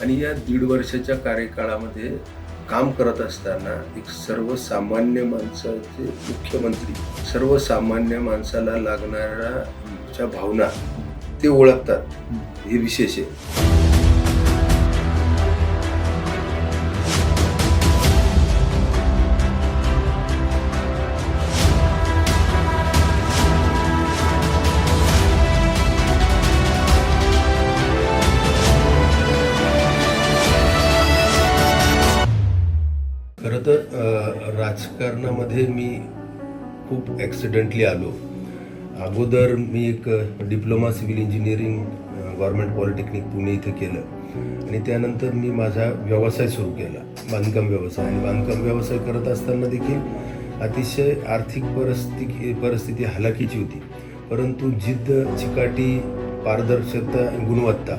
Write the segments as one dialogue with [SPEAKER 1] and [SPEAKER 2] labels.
[SPEAKER 1] आणि या दीड वर्षाच्या कार्यकाळामध्ये काम करत असताना एक सर्वसामान्य माणसाचे मुख्यमंत्री सर्वसामान्य माणसाला लागणाऱ्या भावना ते ओळखतात. हे विशेष आहे. राजकारणामध्ये मी खूप ॲक्सिडेंटली आलो. अगोदर मी एक diploma civil engineering government polytechnic Pune इथं केलं. आणि त्यानंतर मी माझा व्यवसाय सुरू केला बांधकाम व्यवसाय. आणि बांधकाम व्यवसाय करत असताना देखील अतिशय आर्थिक परिस्थिती परिस्थिती हलाखीची होती. परंतु जिद्द चिकाटी पारदर्शकता गुणवत्ता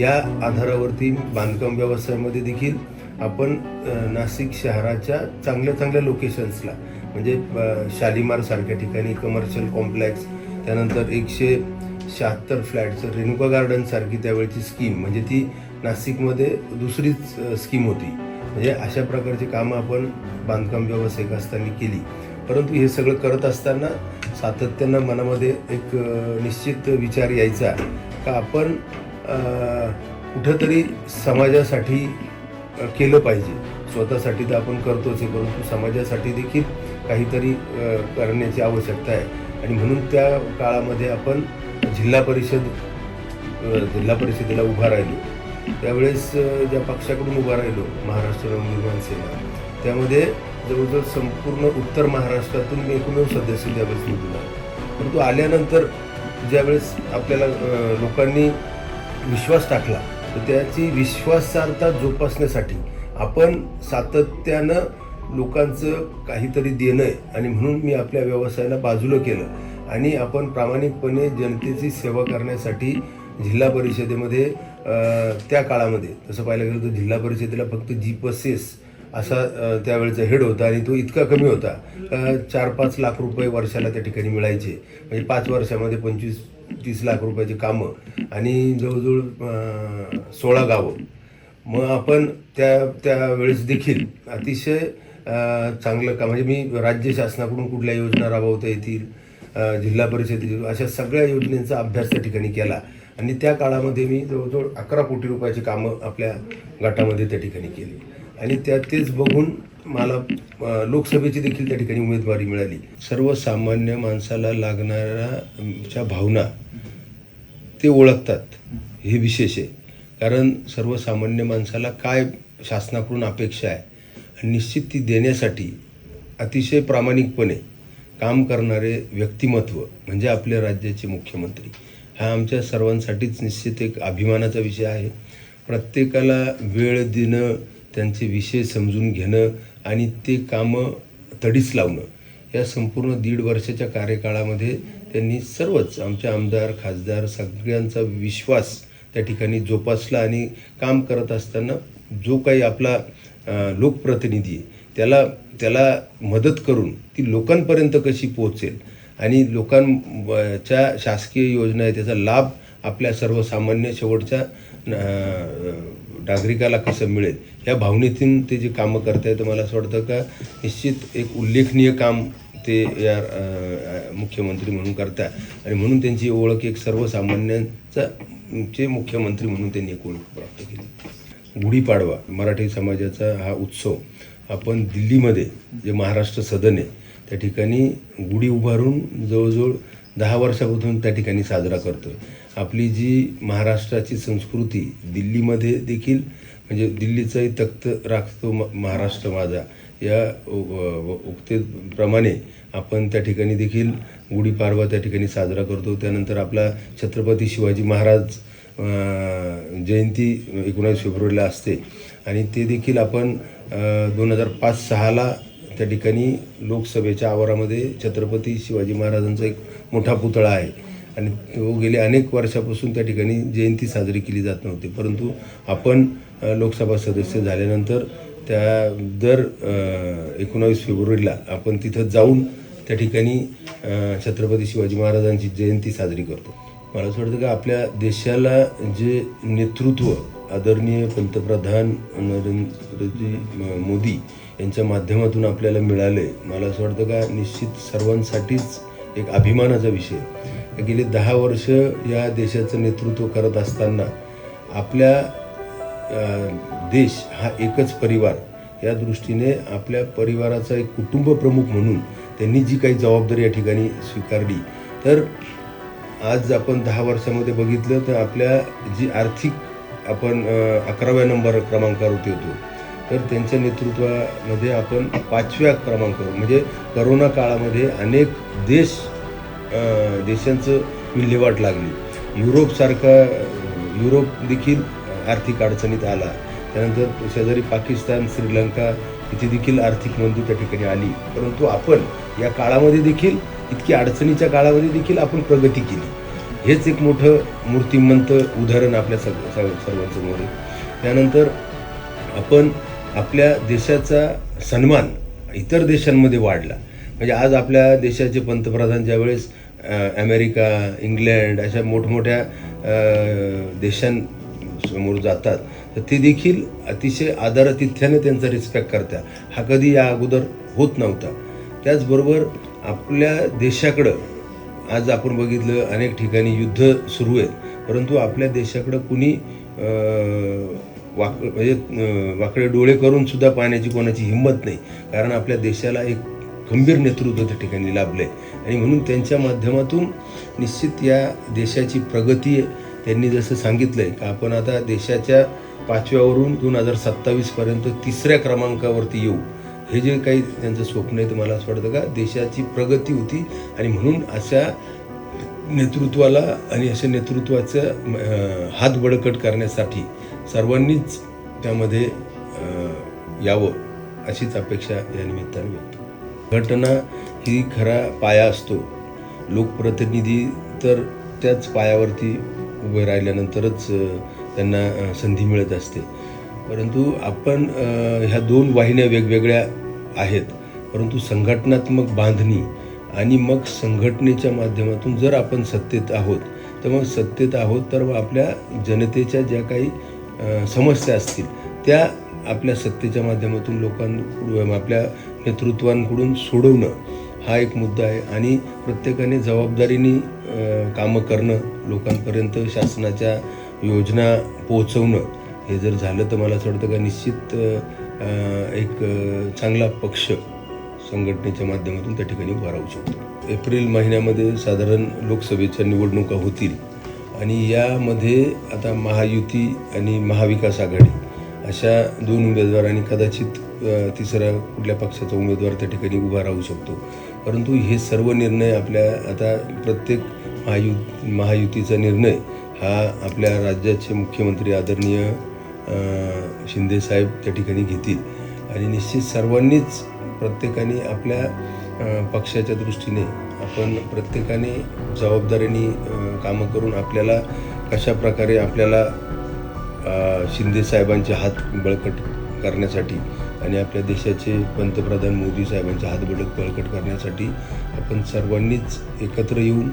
[SPEAKER 1] या आधारावरती बांधकाम व्यवसायामध्ये देखील आपण नाशिक शहराच्या चांगल्या चांगल्या लोकेशन्सला म्हणजे अ, सारख्या ठिकाणी कमर्शियल कॉम्प्लेक्स त्यानंतर एकशे शहात्तर फ्लॅटचं रेणुका गार्डनसारखी त्यावेळची स्कीम म्हणजे ती नाशिकमध्ये दुसरीच स्कीम होती. म्हणजे अशा प्रकारची कामं आपण बांधकाम व्यावसायिक असताना केली. परंतु हे सगळं करत असताना सातत्यानं मनामध्ये एक निश्चित विचार यायचा का आपण कुठंतरी समाजासाठी केलं पाहिजे. स्वतःसाठी तर आपण करतोच आहे परंतु समाजासाठी देखील काहीतरी करण्याची आवश्यकता आहे. आणि म्हणून त्या काळामध्ये आपण जिल्हा परिषद जिल्हा परिषदेला उभा राहिलो. त्यावेळेस ज्या पक्षाकडून उभा राहिलो महाराष्ट्र नवनिर्माण सेना त्यामध्ये जवळजवळ संपूर्ण उत्तर महाराष्ट्रातून मी एकमेव सदस्य त्यावेळेस निवडून आलो परंतु आल्यानंतर ज्यावेळेस आपल्याला लोकांनी विश्वास टाकला तर त्याची विश्वासार्हता जोपासण्यासाठी आपण सातत्यानं लोकांचं काहीतरी देणं आहे आणि म्हणून मी आपल्या व्यवसायाला बाजूला केलं. आणि आपण प्रामाणिकपणे जनतेची सेवा करण्यासाठी जिल्हा परिषदेमध्ये त्या काळामध्ये तसं पाहायला गेलं तर जिल्हा परिषदेला फक्त जी बसेस असा त्यावेळेचा हेड होता आणि तो इतका कमी होता. का चार पाच लाख रुपये वर्षाला त्या ठिकाणी मिळायचे. म्हणजे पाच वर्षामध्ये पंचवीस तीस लाख रुपयाची कामं आणि जवळजवळ सोळा गावं. मग आपण त्या त्यावेळेस देखील अतिशय चांगलं का म्हणजे मी राज्य शासनाकडून कुठल्या योजना राबवता येतील जिल्हा परिषदेची अशा सगळ्या योजनेचा अभ्यास त्या ठिकाणी केला. आणि त्या काळामध्ये मी जवळजवळ अकरा कोटी रुपयाची कामं आपल्या गटामध्ये त्या ठिकाणी केली. आणि त्या तेच बघून मला लोकसभेची देखील त्या ठिकाणी उमेदवारी मिळाली. सर्वसामान्य माणसाला लागणाऱ्या च्या भावना ते ओळखतात. हे विशेष आहे. कारण सर्वसामान्य माणसाला काय शासनाकडून अपेक्षा आहे आणि निश्चित ती देण्यासाठी अतिशय प्रामाणिकपणे काम करणारे व्यक्तिमत्व म्हणजे आपल्या राज्याचे मुख्यमंत्री हा आमच्या सर्वांसाठीच निश्चित एक अभिमानाचा विषय आहे. प्रत्येकाला वेळ देणं त्यांचे विषय समजून घेणं आणि ते कामं तडीस लावणं. या संपूर्ण दीड वर्षाच्या कार्यकाळामध्ये त्यांनी सर्वच आमचे आमदार खासदार सगळ्यांचा विश्वास त्या ठिकाणी जोपासला आणि काम करत असताना जो काही आपला लोकप्रतिनिधी आहे त्याला त्याला मदत करून ती लोकांपर्यंत कशी पोहोचेल आणि लोकांच्या शासकीय योजना आहे त्याचा लाभ आपल्या सर्वसामान्य शेवटच्या नागरिकाला कसं मिळेल? या भावनेतून ते जे कामं करतायत मला असं वाटतं का निश्चित एक उल्लेखनीय काम ते या मुख्यमंत्री म्हणून करतात. आणि म्हणून त्यांची ओळख एक सर्वसामान्यांचा चे मुख्यमंत्री म्हणून त्यांनी एक ओळख प्राप्त केली. गुढीपाडवा मराठी समाजाचा हा उत्सव आपण दिल्लीमध्ये जे महाराष्ट्र सदन आहे त्या ठिकाणी गुढी उभारून जवळजवळ दहा वर्षापासून त्या ठिकाणी साजरा करतो आहे आपली जी महाराष्ट्राची संस्कृती दिल्लीमध्ये देखील म्हणजे दिल्लीचाही तख्त राखतो म- महाराष्ट्र माझा या उक्तेप्रमाणे आपण त्या ठिकाणी देखील गुढीपाडवा त्या ठिकाणी साजरा करतो. त्यानंतर आपला छत्रपती शिवाजी महाराज जयंती एकोणावीस फेब्रुवारीला असते. आणि ते देखील आपण दोन हजार पाच सहाला त्या ठिकाणी लोकसभेच्या आवारामध्ये छत्रपती शिवाजी महाराजांचा एक मोठा पुतळा आहे. आणि तो गेले अनेक वर्षापासून त्या ठिकाणी जयंती साजरी केली जात नव्हती परंतु आपण लोकसभा सदस्य झाल्यानंतर त्या दर एकोणावीस फेब्रुवारीला आपण तिथं जाऊन त्या ठिकाणी छत्रपती शिवाजी महाराजांची जयंती साजरी करतो मला असं वाटतं की आपल्या देशाला जे नेतृत्व आदरणीय पंतप्रधान नरेंद्रजी मोदी यांच्या माध्यमातून आपल्याला मिळालं आहे मला असं वाटतं का निश्चित सर्वांसाठीच एक अभिमानाचा विषय आहे. गेली दहा वर्ष या देशाचं नेतृत्व करत असताना आपल्या देश हा एकच परिवार. या दृष्टीने आपल्या परिवाराचा एक कुटुंब प्रमुख म्हणून त्यांनी जी काही जबाबदारी या ठिकाणी स्वीकारली. तर आज आपण दहा वर्षामध्ये बघितलं तर आपल्या जी आर्थिक आपण अकराव्या नंबर क्रमांकावरती होतो. तर त्यांच्या नेतृत्वामध्ये आपण पाचव्या क्रमांकावर म्हणजे करोना काळामध्ये अनेक देश देशांचं विल्हेवाट लागली. युरोपसारखा युरोप देखील आर्थिक अडचणीत आला. त्यानंतर शेजारी पाकिस्तान श्रीलंका इथे देखील आर्थिक मंदी त्या ठिकाणी आली. परंतु आपण या काळामध्ये देखील इतकी अडचणीच्या काळामध्ये देखील आपण प्रगती केली. हेच एक मोठं मूर्तिमंत उदाहरण आपल्या सग सग- सर्वांसमोर आहे. त्यानंतर आपण आपल्या देशाचा सन्मान इतर देशांमध्ये वाढला. म्हणजे आज आपल्या देशाचे पंतप्रधान ज्यावेळेस अमेरिका इंग्लंड अशा मोठमोठ्या देशांसमोर जातात. तर ते देखील अतिशय आदरातिथ्याने त्यांचा रिस्पेक्ट करतात हा कधी या अगोदर होत नव्हता. त्याचबरोबर आपल्या देशाकडं आज आपण बघितलं अनेक ठिकाणी युद्ध सुरू आहेत. परंतु आपल्या देशाकडं कुणी वाक म्हणजे वाकडे डोळे करून सुद्धा पाहण्याची कोणाची हिंमत नाही. कारण आपल्या देशाला एक गंभीर नेतृत्व त्या ठिकाणी लाभलं आहे आणि म्हणून त्यांच्या माध्यमातून निश्चित या देशाची प्रगती त्यांनी जसं सांगितलं आहे का आपण आता देशाच्या पाचव्यावरून दोन हजार सत्तावीसपर्यंत तिसऱ्या क्रमांकावरती येऊ. हे जे काही त्यांचं स्वप्न आहे तुम्हाला मला असं वाटतं का देशाची प्रगती होती आणि म्हणून अशा नेतृत्वाला आणि अशा नेतृत्वाचं हात बळकट करण्यासाठी सर्वांनीच त्यामध्ये यावं अशीच अपेक्षा या निमित्ताने व्यक्त घटना ही खरा पाया असतो. लोकप्रतिनिधी तर त्याच पायावरती उभे राहिल्यानंतरच त्यांना संधी मिळत असते. परंतु आपण ह्या दोन वाहिन्या वेगवेगळ्या आहेत. परंतु संघटनात्मक बांधणी आणि मग संघटनेच्या माध्यमातून जर आपण सत्तेत आहोत तर मग सत्तेत आहोत तर आपल्या जनतेच्या ज्या काही समस्या असतील त्या आपल्या सत्तेच्या माध्यमातून लोकांकडून आपल्या नेतृत्वांकडून सोडवणं हा एक मुद्दा आहे. आणि प्रत्येकाने जबाबदारीने कामं करणं लोकांपर्यंत शासनाच्या योजना पोहोचवणं हे जर झालं तर मला असं वाटतं का निश्चित एक चांगला पक्ष संघटनेच्या माध्यमातून त्या ठिकाणी उभा राहू शकतो. एप्रिल महिन्यामध्ये साधारण लोकसभेच्या निवडणुका होतील. आणि यामध्ये आता महायुती आणि महाविकास आघाडी अशा दोन उमेदवार आणि कदाचित तिसरा कुठल्या पक्षाचा उमेदवार त्या ठिकाणी उभा राहू शकतो. परंतु हे सर्व निर्णय आपल्या आता प्रत्येक महायु महायुतीचा निर्णय हा आपल्या राज्याचे मुख्यमंत्री आदरणीय शिंदेसाहेब त्या ठिकाणी घेतील. आणि निश्चित सर्वांनीच प्रत्येकाने आपल्या पक्षाच्या दृष्टीने आपण प्रत्येकाने जबाबदारीने कामं करून आपल्याला कशा प्रकारे आपल्याला शिंदे साहेबांचे हात बळकट करण्यासाठी आणि आपल्या देशाचे पंतप्रधान मोदी साहेबांचे हात बळक बळकट करण्यासाठी आपण सर्वांनीच एकत्र येऊन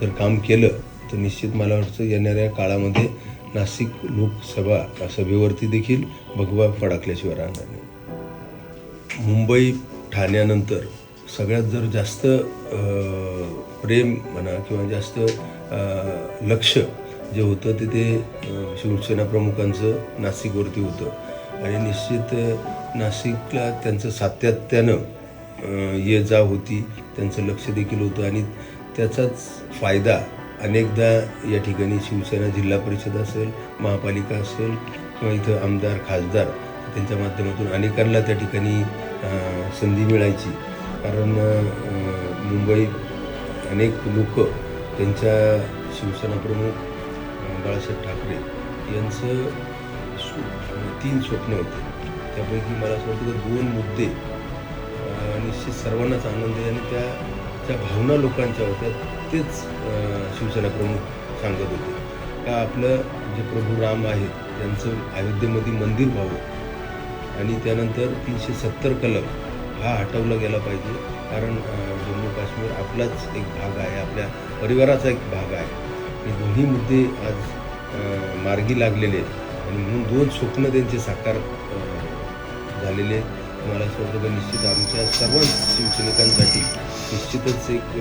[SPEAKER 1] जर काम केलं तर निश्चित मला वाटतं येणाऱ्या काळामध्ये नाशिक लोकसभा सभेवरती देखील भगवा फडकल्याशिवाय राहणार नाही. मुंबई ठाण्यानंतर सगळ्यात जर जास्त प्रेम म्हणा किंवा जास्त लक्ष जे होतं तिथे शिवसेना प्रमुखांचं नाशिकवरती होतं. आणि निश्चित नाशिकला त्यांचं सातत्यानं ये जा होती त्यांचं लक्ष देखील होतं. आणि त्याचाच फायदा अनेकदा या ठिकाणी शिवसेना जिल्हा परिषद असेल महापालिका असेल किंवा इथं आमदार खासदार त्यांच्या माध्यमातून अनेकांना त्या ठिकाणी संधी मिळायची. कारण मुंबईत अनेक लोक त्यांच्या शिवसेना प्रमुख बाळासाहेब ठाकरे यांचं सु म्हणजे तीन स्वप्न होते. त्यापैकी मला असं वाटतं की दोन मुद्दे निश्चित सर्वांनाच आनंद आहे आणि त्या त्या भावना लोकांच्या होत्या तेच शिवसेना प्रमुख सांगत होते. का आपलं जे प्रभू राम आहेत त्यांचं अयोध्येमध्ये मंदिर व्हावं आणि त्यानंतर तीनशे सत्तर कलम हा हटवला गेला पाहिजे. कारण जम्मू काश्मीर आपलाच एक भाग आहे आपल्या परिवाराचा एक भाग आहे. हे दोन्ही मुद्दे आज मार्गी लागलेले आहेत. आणि म्हणून दोन स्वप्न त्यांचे साकार झालेले आहेत. मला असं वाटतं निश्चित आमच्या सर्व शिवसैनिकांसाठी निश्चितच एक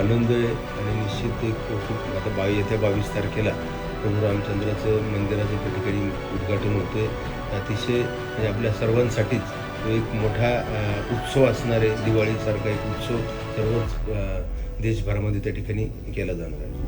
[SPEAKER 1] आनंद आहे आणि निश्चित एक खूप आता बावी येत्या बावीस तारखेला प्रभू रामचंद्राचं मंदिराचं त्या ठिकाणी उद्घाटन होतं आहे अतिशय म्हणजे आपल्या सर्वांसाठीच तो एक मोठा उत्सव असणार आहे. दिवाळीसारखा एक उत्सव सर्वच देशभरामध्ये त्या ठिकाणी केला जाणार आहे.